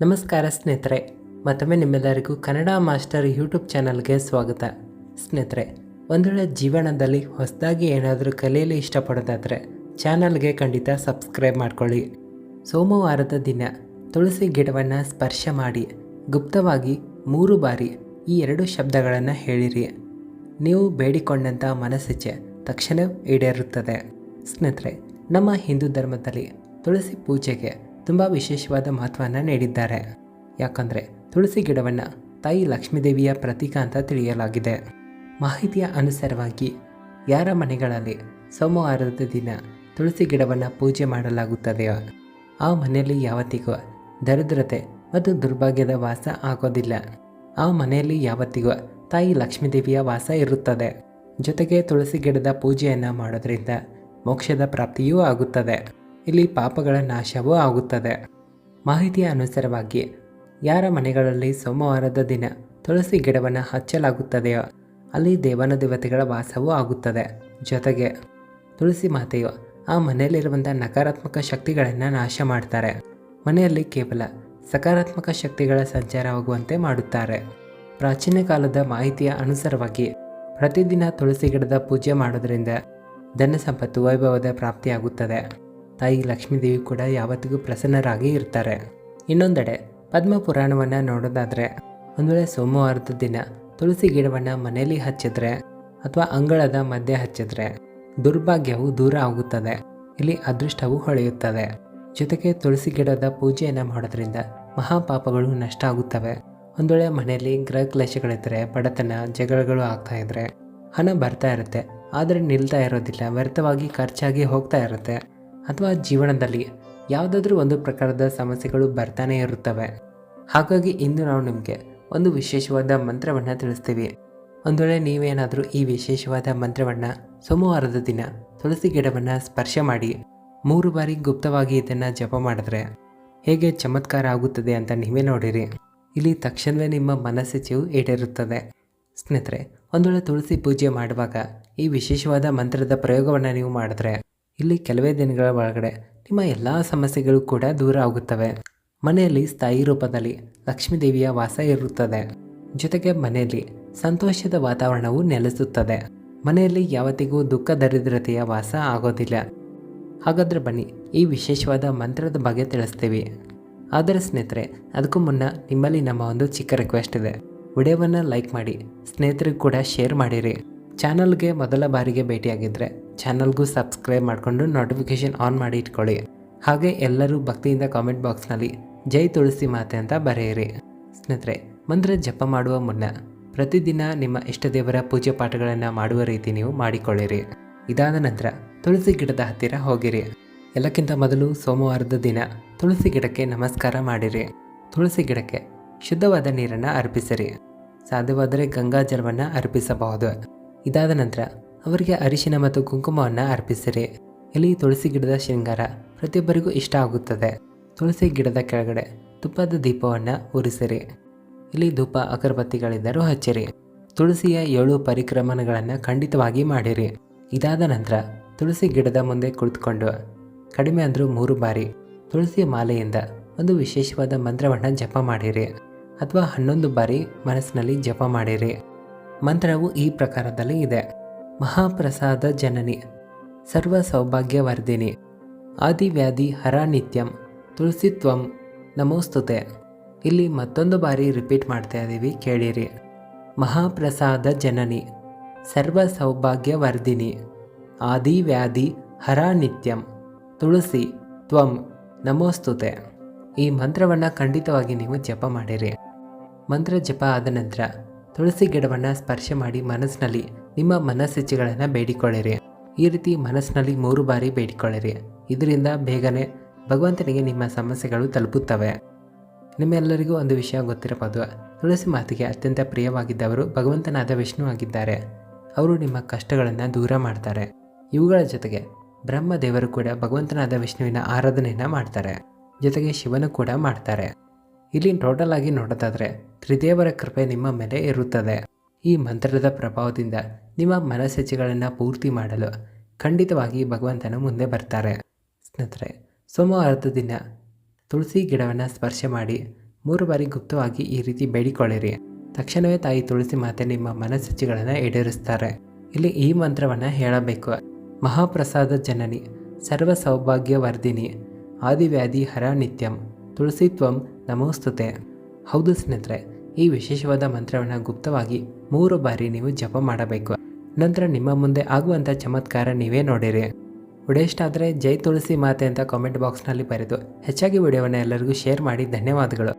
ನಮಸ್ಕಾರ ಸ್ನೇಹಿತರೆ, ಮತ್ತೊಮ್ಮೆ ನಿಮ್ಮೆಲ್ಲರಿಗೂ ಕನ್ನಡ ಮಾಸ್ಟರ್ ಯೂಟ್ಯೂಬ್ ಚಾನಲ್ಗೆ ಸ್ವಾಗತ. ಸ್ನೇಹಿತರೆ ಒಂದು ವೇಳೆ ಜೀವನದಲ್ಲಿ ಹೊಸದಾಗಿ ಏನಾದರೂ ಕಲಿಯಲು ಇಷ್ಟಪಡೋದಾದರೆ ಚಾನಲ್ಗೆ ಖಂಡಿತ ಸಬ್ಸ್ಕ್ರೈಬ್ ಮಾಡ್ಕೊಳ್ಳಿ. ಸೋಮವಾರದ ದಿನ ತುಳಸಿ ಗಿಡವನ್ನು ಸ್ಪರ್ಶ ಮಾಡಿ ಗುಪ್ತವಾಗಿ ಮೂರು ಬಾರಿ ಈ ಎರಡು ಶಬ್ದಗಳನ್ನು ಹೇಳಿರಿ. ನೀವು ಬೇಡಿಕೊಂಡಂಥ ಮನಸ್ಸಿಚ್ಛೆ ತಕ್ಷಣ ಈಡೇರುತ್ತದೆ. ಸ್ನೇಹಿತರೆ, ನಮ್ಮ ಹಿಂದೂ ಧರ್ಮದಲ್ಲಿ ತುಳಸಿ ಪೂಜೆಗೆ ತುಂಬ ವಿಶೇಷವಾದ ಮಹತ್ವವನ್ನು ನೀಡಿದ್ದಾರೆ. ಯಾಕಂದರೆ ತುಳಸಿ ಗಿಡವನ್ನು ತಾಯಿ ಲಕ್ಷ್ಮೀದೇವಿಯ ಪ್ರತೀಕ ಅಂತ ತಿಳಿಯಲಾಗಿದೆ. ಮಾಹಿತಿಯ ಅನುಸಾರವಾಗಿ ಯಾರ ಮನೆಗಳಲ್ಲಿ ಸೋಮವಾರದ ದಿನ ತುಳಸಿ ಗಿಡವನ್ನು ಪೂಜೆ ಮಾಡಲಾಗುತ್ತದೆಯೋ, ಆ ಮನೆಯಲ್ಲಿ ಯಾವತ್ತಿಗೂ ದರಿದ್ರತೆ ಮತ್ತು ದುರ್ಭಾಗ್ಯದ ವಾಸ ಆಗೋದಿಲ್ಲ. ಆ ಮನೆಯಲ್ಲಿ ಯಾವತ್ತಿಗೂ ತಾಯಿ ಲಕ್ಷ್ಮೀದೇವಿಯ ವಾಸ ಇರುತ್ತದೆ. ಜೊತೆಗೆ ತುಳಸಿ ಗಿಡದ ಪೂಜೆಯನ್ನು ಮಾಡೋದ್ರಿಂದ ಮೋಕ್ಷದ ಪ್ರಾಪ್ತಿಯೂ ಆಗುತ್ತದೆ. ಇಲ್ಲಿ ಪಾಪಗಳ ನಾಶವೂ ಆಗುತ್ತದೆ. ಮಾಹಿತಿಯ ಅನುಸಾರವಾಗಿ, ಯಾರ ಮನೆಗಳಲ್ಲಿ ಸೋಮವಾರದ ದಿನ ತುಳಸಿ ಗಿಡವನ್ನು ಹಚ್ಚಲಾಗುತ್ತದೆಯೋ, ಅಲ್ಲಿ ದೇವನ ದೇವತೆಗಳ ವಾಸವೂ ಆಗುತ್ತದೆ. ಜೊತೆಗೆ, ತುಳಸಿ ಮಾತೆಯು ಆ ಮನೆಯಲ್ಲಿರುವಂಥ ನಕಾರಾತ್ಮಕ ಶಕ್ತಿಗಳನ್ನು ನಾಶ ಮಾಡ್ತಾರೆ. ಮನೆಯಲ್ಲಿ ಕೇವಲ ಸಕಾರಾತ್ಮಕ ಶಕ್ತಿಗಳ ಸಂಚಾರವಾಗುವಂತೆ ಮಾಡುತ್ತಾರೆ. ಪ್ರಾಚೀನ ಕಾಲದ ಮಾಹಿತಿಯ ಅನುಸಾರವಾಗಿ, ಪ್ರತಿದಿನ ತುಳಸಿ ಗಿಡದ ಪೂಜೆ ಮಾಡೋದರಿಂದ ಧನ ಸಂಪತ್ತು ವೈಭವದ ಪ್ರಾಪ್ತಿಯಾಗುತ್ತದೆ. ತಾಯಿ ಲಕ್ಷ್ಮೀದೇವಿ ಕೂಡ ಯಾವತ್ತಿಗೂ ಪ್ರಸನ್ನರಾಗಿ ಇರ್ತಾರೆ. ಇನ್ನೊಂದೆಡೆ, ಪದ್ಮ ಪುರಾಣವನ್ನು ನೋಡೋದಾದರೆ ಒಂದು ವೇಳೆ ಸೋಮವಾರದ ದಿನ ತುಳಸಿ ಗಿಡವನ್ನು ಮನೆಯಲ್ಲಿ ಹಚ್ಚಿದ್ರೆ ಅಥವಾ ಅಂಗಳದ ಮಧ್ಯೆ ಹಚ್ಚಿದ್ರೆ ದುರ್ಭಾಗ್ಯವು ದೂರ ಆಗುತ್ತದೆ, ಇಲ್ಲಿ ಅದೃಷ್ಟವು ಹೊಳೆಯುತ್ತದೆ. ಜೊತೆಗೆ ತುಳಸಿ ಗಿಡದ ಪೂಜೆಯನ್ನು ಮಾಡೋದ್ರಿಂದ ಮಹಾಪಾಪಗಳು ನಷ್ಟ ಆಗುತ್ತವೆ. ಒಂದು ವೇಳೆ ಮನೆಯಲ್ಲಿ ಗೃಹ ಕ್ಲೇಶಗಳಿದ್ದರೆ ಬಡತನ, ಜಗಳಗಳು ಆಗ್ತಾ ಇದ್ರೆ ಹಣ ಬರ್ತಾ ಇರುತ್ತೆ, ಆದರೆ ನಿಲ್ತಾ ಇರೋದಿಲ್ಲ, ವ್ಯರ್ಥವಾಗಿ ಖರ್ಚಾಗಿ ಹೋಗ್ತಾ ಇರುತ್ತೆ. ಅಥವಾ ಜೀವನದಲ್ಲಿ ಯಾವುದಾದ್ರೂ ಒಂದು ಪ್ರಕಾರದ ಸಮಸ್ಯೆಗಳು ಬರ್ತಾನೆ ಇರುತ್ತವೆ. ಹಾಗಾಗಿ ಇಂದು ನಾವು ನಿಮಗೆ ಒಂದು ವಿಶೇಷವಾದ ಮಂತ್ರವನ್ನು ತಿಳಿಸ್ತೀವಿ. ಒಂದು ವೇಳೆ ನೀವೇನಾದರೂ ಈ ವಿಶೇಷವಾದ ಮಂತ್ರವನ್ನು ಸೋಮವಾರದ ದಿನ ತುಳಸಿ ಗಿಡವನ್ನು ಸ್ಪರ್ಶ ಮಾಡಿ ಮೂರು ಬಾರಿ ಗುಪ್ತವಾಗಿ ಇದನ್ನು ಜಪ ಮಾಡಿದ್ರೆ ಹೇಗೆ ಚಮತ್ಕಾರ ಆಗುತ್ತದೆ ಅಂತ ನೀವೇ ನೋಡಿರಿ. ಇಲ್ಲಿ ತಕ್ಷಣವೇ ನಿಮ್ಮ ಮನಸ್ಸಿಚ್ಛೆಯು ಈಡೇರುತ್ತದೆ. ಸ್ನೇಹಿತರೆ ಒಂದು ವೇಳೆ ತುಳಸಿ ಪೂಜೆ ಮಾಡುವಾಗ ಈ ವಿಶೇಷವಾದ ಮಂತ್ರದ ಪ್ರಯೋಗವನ್ನು ನೀವು ಮಾಡಿದ್ರೆ ಇಲ್ಲಿ ಕೆಲವೇ ದಿನಗಳ ಒಳಗಡೆ ನಿಮ್ಮ ಎಲ್ಲ ಸಮಸ್ಯೆಗಳು ಕೂಡ ದೂರ ಆಗುತ್ತವೆ. ಮನೆಯಲ್ಲಿ ಸ್ಥಾಯಿ ರೂಪದಲ್ಲಿ ಲಕ್ಷ್ಮೀದೇವಿಯ ವಾಸ ಇರುತ್ತದೆ. ಜೊತೆಗೆ ಮನೆಯಲ್ಲಿ ಸಂತೋಷದ ವಾತಾವರಣವು ನೆಲೆಸುತ್ತದೆ. ಮನೆಯಲ್ಲಿ ಯಾವತ್ತಿಗೂ ದುಃಖ ದರಿದ್ರತೆಯ ವಾಸ ಆಗೋದಿಲ್ಲ. ಹಾಗಾದ್ರೆ ಬನ್ನಿ ಈ ವಿಶೇಷವಾದ ಮಂತ್ರದ ಬಗ್ಗೆ ತಿಳಿಸ್ತೀವಿ. ಆದರೆ ಸ್ನೇಹಿತರೆ, ಅದಕ್ಕೂ ಮುನ್ನ ನಿಮ್ಮಲ್ಲಿ ನಮ್ಮ ಒಂದು ಚಿಕ್ಕ ರಿಕ್ವೆಸ್ಟ್ ಇದೆ. ವಿಡಿಯೋವನ್ನು ಲೈಕ್ ಮಾಡಿ, ಸ್ನೇಹಿತರಿಗೂ ಕೂಡ ಶೇರ್ ಮಾಡಿರಿ. ಚಾನಲ್ಗೆ ಮೊದಲ ಬಾರಿಗೆ ಭೇಟಿಯಾಗಿದ್ದರೆ ಚಾನಲ್ಗೂ ಸಬ್ಸ್ಕ್ರೈಬ್ ಮಾಡಿಕೊಂಡು ನೋಟಿಫಿಕೇಷನ್ ಆನ್ ಮಾಡಿ ಇಟ್ಕೊಳ್ಳಿ. ಹಾಗೆ ಎಲ್ಲರೂ ಭಕ್ತಿಯಿಂದ ಕಾಮೆಂಟ್ ಬಾಕ್ಸ್ನಲ್ಲಿ ಜೈ ತುಳಸಿ ಮಾತೆ ಅಂತ ಬರೆಯಿರಿ. ಸ್ನೇಹಿತರೆ ಮಂತ್ರ ಜಪ ಮಾಡುವ ಮುನ್ನ ಪ್ರತಿದಿನ ನಿಮ್ಮ ಇಷ್ಟ ದೇವರ ಪೂಜೆ ಪಾಠಗಳನ್ನು ಮಾಡುವ ರೀತಿ ನೀವು ಮಾಡಿಕೊಳ್ಳಿರಿ. ಇದಾದ ನಂತರ ತುಳಸಿ ಗಿಡದ ಹತ್ತಿರ ಹೋಗಿರಿ. ಎಲ್ಲಕ್ಕಿಂತ ಮೊದಲು ಸೋಮವಾರದ ದಿನ ತುಳಸಿ ಗಿಡಕ್ಕೆ ನಮಸ್ಕಾರ ಮಾಡಿರಿ. ತುಳಸಿ ಗಿಡಕ್ಕೆ ಶುದ್ಧವಾದ ನೀರನ್ನು ಅರ್ಪಿಸಿರಿ. ಸಾಧ್ಯವಾದರೆ ಗಂಗಾ ಜಲವನ್ನು ಅರ್ಪಿಸಬಹುದು. ಇದಾದ ನಂತರ ಅವರಿಗೆ ಅರಿಶಿನ ಮತ್ತು ಕುಂಕುಮವನ್ನು ಅರ್ಪಿಸಿರಿ. ಇಲ್ಲಿ ತುಳಸಿ ಗಿಡದ ಶೃಂಗಾರ ಪ್ರತಿಯೊಬ್ಬರಿಗೂ ಇಷ್ಟ ಆಗುತ್ತದೆ. ತುಳಸಿ ಗಿಡದ ಕೆಳಗಡೆ ತುಪ್ಪದ ದೀಪವನ್ನು ಉರಿಸಿರಿ. ಇಲ್ಲಿ ಧೂಪ, ಅಗರಬತ್ತಿಗಳಿದ್ದರೂ ಹಚ್ಚಿರಿ. ತುಳಸಿಯ ಏಳು ಪರಿಕ್ರಮಣಗಳನ್ನು ಖಂಡಿತವಾಗಿ ಮಾಡಿರಿ. ಇದಾದ ನಂತರ ತುಳಸಿ ಗಿಡದ ಮುಂದೆ ಕುಳಿತುಕೊಂಡು ಕಡಿಮೆ ಅಂದರೂ ಮೂರು ಬಾರಿ ತುಳಸಿಯ ಮಾಲೆಯಿಂದ ಒಂದು ವಿಶೇಷವಾದ ಮಂತ್ರವನ್ನು ಜಪ ಮಾಡಿರಿ. ಅಥವಾ ಹನ್ನೊಂದು ಬಾರಿ ಮನಸ್ಸಿನಲ್ಲಿ ಜಪ ಮಾಡಿರಿ. ಮಂತ್ರವು ಈ ಪ್ರಕಾರದಲ್ಲಿ ಇದೆ. ಮಹಾಪ್ರಸಾದ ಜನನಿ, ಸರ್ವ ಸೌಭಾಗ್ಯವರ್ಧಿನಿ, ಆದಿವ್ಯಾಧಿ ಹರ ನಿತ್ಯಂ ತುಳಸಿತ್ವಂ ನಮೋಸ್ತುತೆ. ಇಲ್ಲಿ ಮತ್ತೊಂದು ಬಾರಿ ರಿಪೀಟ್ ಮಾಡ್ತಾ ಇದ್ದೀವಿ ಕೇಳಿರಿ. ಮಹಾಪ್ರಸಾದ ಜನನಿ, ಸರ್ವ ಸೌಭಾಗ್ಯವರ್ಧಿನಿ, ಆದಿವ್ಯಾಧಿ ಹರ ನಿತ್ಯಂ, ತುಳಸಿ ತ್ವಂ, ನಮೋಸ್ತುತೆ. ಈ ಮಂತ್ರವನ್ನು ಖಂಡಿತವಾಗಿ ನೀವು ಜಪ ಮಾಡಿರಿ. ಮಂತ್ರ ಜಪ ಆದ ನಂತರ ತುಳಸಿ ಗಿಡವನ್ನು ಸ್ಪರ್ಶ ಮಾಡಿ ಮನಸ್ಸಿನಲ್ಲಿ ನಿಮ್ಮ ಮನಸ್ಸಿಚ್ಛೆಗಳನ್ನು ಬೇಡಿಕೊಳ್ಳಿರಿ. ಈ ರೀತಿ ಮನಸ್ಸಿನಲ್ಲಿ ಮೂರು ಬಾರಿ ಬೇಡಿಕೊಳ್ಳಿರಿ. ಇದರಿಂದ ಬೇಗನೆ ಭಗವಂತನಿಗೆ ನಿಮ್ಮ ಸಮಸ್ಯೆಗಳು ತಲುಪುತ್ತವೆ. ನಿಮ್ಮೆಲ್ಲರಿಗೂ ಒಂದು ವಿಷಯ ಗೊತ್ತಿರಬಹುದು. ತುಳಸಿ ಮಾತಿಗೆ ಅತ್ಯಂತ ಪ್ರಿಯವಾಗಿದ್ದವರು ಭಗವಂತನಾದ ವಿಷ್ಣು ಆಗಿದ್ದಾರೆ. ಅವರು ನಿಮ್ಮ ಕಷ್ಟಗಳನ್ನು ದೂರ ಮಾಡ್ತಾರೆ. ಇವುಗಳ ಜೊತೆಗೆ ಬ್ರಹ್ಮದೇವರು ಕೂಡ ಭಗವಂತನಾದ ವಿಷ್ಣುವಿನ ಆರಾಧನೆಯನ್ನು ಮಾಡ್ತಾರೆ. ಜೊತೆಗೆ ಶಿವನು ಕೂಡ ಮಾಡ್ತಾರೆ. ಇಲ್ಲಿ ಟೋಟಲ್ ಆಗಿ ನೋಡೋದಾದರೆ ತ್ರಿದೇವರ ಕೃಪೆ ನಿಮ್ಮ ಮೇಲೆ ಇರುತ್ತದೆ. ಈ ಮಂತ್ರದ ಪ್ರಭಾವದಿಂದ ನಿಮ್ಮ ಮನಸ್ಸೆಚ್ಚೆಗಳನ್ನು ಪೂರ್ತಿ ಮಾಡಲು ಖಂಡಿತವಾಗಿ ಭಗವಂತನು ಮುಂದೆ ಬರ್ತಾರೆ. ಸ್ನೇಹಿತರೆ ಸೋಮವಾರದ ದಿನ ತುಳಸಿ ಗಿಡವನ್ನು ಸ್ಪರ್ಶ ಮಾಡಿ ಮೂರು ಬಾರಿ ಗುಪ್ತವಾಗಿ ಈ ರೀತಿ ಬೇಡಿಕೊಳ್ಳಿರಿ. ತಕ್ಷಣವೇ ತಾಯಿ ತುಳಸಿ ಮಾತೆ ನಿಮ್ಮ ಮನಸ್ಸೆಚ್ಚೆಗಳನ್ನು ಈಡೇರಿಸ್ತಾರೆ. ಇಲ್ಲಿ ಈ ಮಂತ್ರವನ್ನು ಹೇಳಬೇಕು. ಮಹಾಪ್ರಸಾದ ಜನನಿ ಸರ್ವ ಸೌಭಾಗ್ಯವರ್ಧಿನಿ ಆದಿವ್ಯಾಧಿ ಹರ ನಿತ್ಯಂ ತುಳಸಿತ್ವಂ ನಮೋಸ್ತುತೆ ಹೌದು ಸ್ನೇಹಿತರೆ, ಈ ವಿಶೇಷವಾದ ಮಂತ್ರವನ್ನು ಗುಪ್ತವಾಗಿ ಮೂರು ಬಾರಿ ನೀವು ಜಪ ಮಾಡಬೇಕು. ನಂತರ ನಿಮ್ಮ ಮುಂದೆ ಆಗುವಂಥ ಚಮತ್ಕಾರ ನೀವೇ ನೋಡಿರಿ. ವಿಡಿಯೋ ಆದರೆ ಜೈ ತುಳಸಿ ಮಾತೆ ಅಂತ ಕಾಮೆಂಟ್ ಬಾಕ್ಸ್ನಲ್ಲಿ ಬರೆದು ಹೆಚ್ಚಾಗಿ ವಿಡಿಯೋವನ್ನು ಎಲ್ಲರಿಗೂ ಶೇರ್ ಮಾಡಿ ಧನ್ಯವಾದಗಳು.